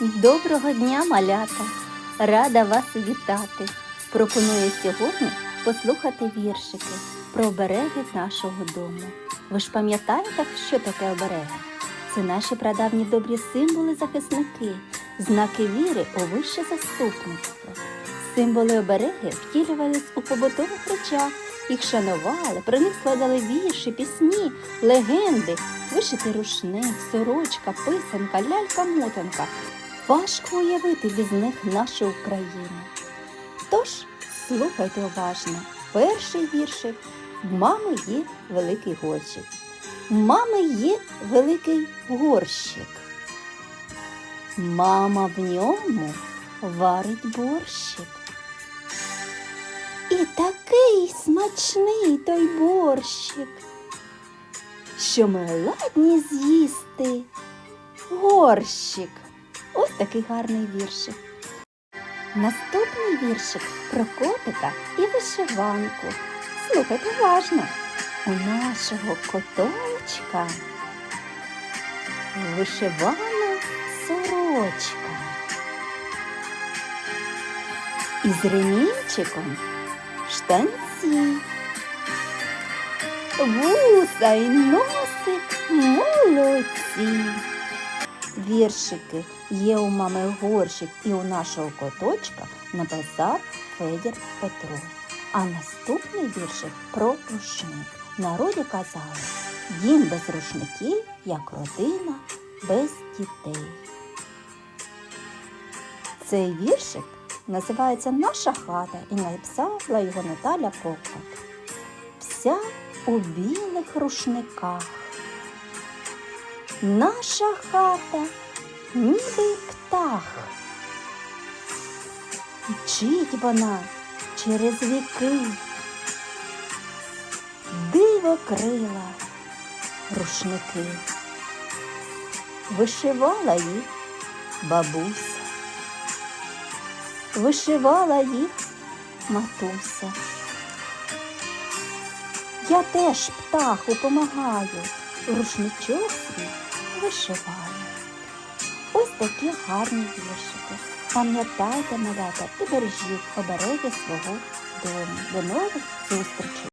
Доброго дня, малята! Рада вас вітати! Пропоную сьогодні послухати віршики про обереги нашого дому. Ви ж пам'ятаєте, що таке обереги? Це наші прадавні добрі символи захисники, знаки віри у вище заступництво. Символи обереги втілювались у побутових речах, їх шанували, про них складали вірші, пісні, легенди, вишитий рушник, сорочка, писанка, лялька-мотанка. Важко уявити без них нашу Україну. Тож слухайте уважно. Перший віршик в мами є великий горщик. В мами є великий горщик. Мама в ньому варить борщик. І такий смачний той борщик, що ми ладні з'їсти горщик. Такий гарний віршик. Наступний віршик про котика і вишиванку. Слухайте уважно. У нашого коточка вишивана сорочка. Із ремінчиком штанці. Вуса й носик молодці. Віршики є у мами горщик і у нашого коточка написав Федір Петро. А наступний віршик про рушник. Народі казали, дім без рушників, як родина без дітей. Цей віршик називається Наша хата і написала його Наталя Поклад. Вся у білих рушниках. Наша хата ніби птах. Мчить вона через віки, диво крила рушники. Вишивала їх бабуся, вишивала їх матуся. Я теж птаху помагаю, рушничок вишиваю. Такі гарні віршики. Пам'ятайте, малята, і бережіть обереги свого дому. До нових зустрічей!